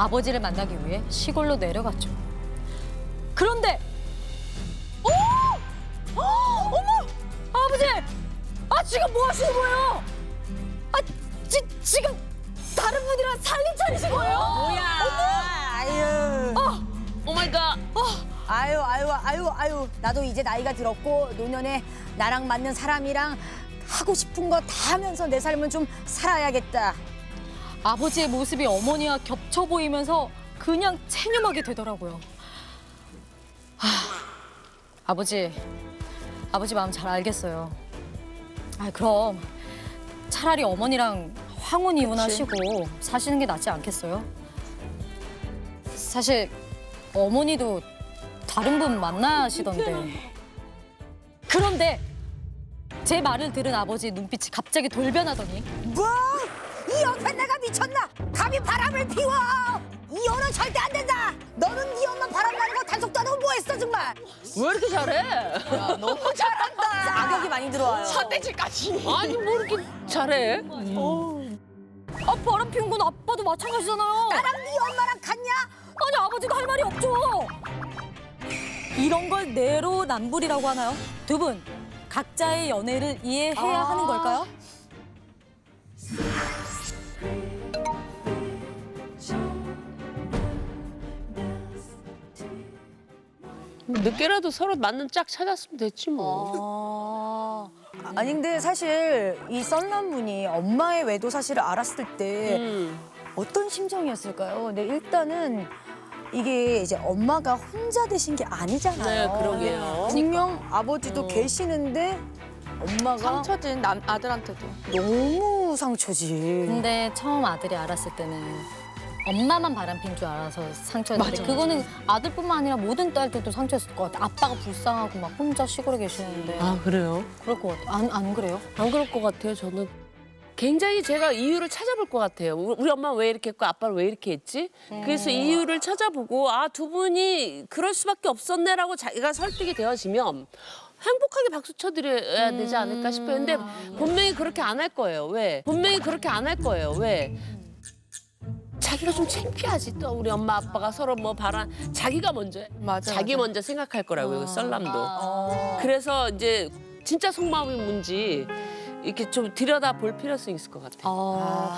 아버지를 만나기 위해 시골로 내려갔죠. 그런데 오! 어! 어머! 아버지! 아 지금 뭐 하시는 거예요? 아 지, 지금 다른 분이랑 살림 차리신 거예요? 뭐야? 아유. 오 마이 갓. 아유, 아유, 아유, 아유. 나도 이제 나이가 들었고 노년에 나랑 맞는 사람이랑 하고 싶은 거 다 하면서 내 삶은 좀 살아야겠다. 아버지의 모습이 어머니와 겹쳐 보이면서 그냥 체념하게 되더라고요. 하, 아버지, 아버지 마음 잘 알겠어요. 아 그럼 차라리 어머니랑 황혼 이혼하시고 사시는 게 낫지 않겠어요? 사실 어머니도 다른 분 만나시던데. 그런데 제 말을 들은 아버지 눈빛이 갑자기 돌변하더니 뭐? 이 옆에 내가 미쳤나? 감히 바람을 피워! 이혼은 절대 안 된다! 너는 네 엄마 바람 나는 거 단속도 안 하고 뭐 했어 정말? 왜 이렇게 잘해? 너무 잘한다! 악역이 많이 들어와요. 산대질까지. 아니 뭐 이렇게 잘해? 아 바람 피운 건 아빠도 마찬가지잖아요. 나랑 네 엄마랑 같냐? 아니 아버지도 할 말이 없죠. 이런 걸 내로남불이라고 하나요? 두 분 각자의 연애를 이해해야 아. 하는 걸까요? 늦게라도 서로 맞는 짝 찾았으면 됐지 뭐. 아, 아니 근데 사실 이 썰남분이 엄마의 외도 사실을 알았을 때 음. 어떤 심정이었을까요? 근데 일단은 이게 이제 엄마가 혼자 되신 게 아니잖아요. 네, 그러게요. 분명 아버지도 어. 계시는데 엄마가 상처진 남 아들한테도. 너무 상처지. 근데 처음 아들이 알았을 때는 엄마만 바람핀 줄 알아서 상처였는데 맞아, 그거는 아들뿐만 아니라 모든 딸들도 상처였을 것 같아. 아빠가 불쌍하고 막 혼자 시골에 계시는데 아 그래요? 그럴 것 같아. 안, 안 그래요? 안 그럴 것 같아요. 저는 굉장히 제가 이유를 찾아볼 것 같아요. 우리 우리 엄마 왜 이렇게 했고 아빠는 왜 이렇게 했지? 그래서 이유를 찾아보고 아 두 분이 그럴 수밖에 없었네라고 자기가 설득이 되어지면 행복하게 박수 쳐드려야 되지 않을까 싶어요. 근데 분명히 그렇게 안 할 거예요. 왜? 분명히 그렇게 안 할 거예요. 왜? 자기가 좀 창피하지 또 우리 엄마 아빠가 서로 뭐 바란 자기가 먼저 해. 맞아, 자기 맞아. 먼저 생각할 거라고요 그 썰남도 어. 그래서 이제 진짜 속마음이 뭔지 이렇게 좀 들여다 볼 필요성이 있을 것 같아요. 아,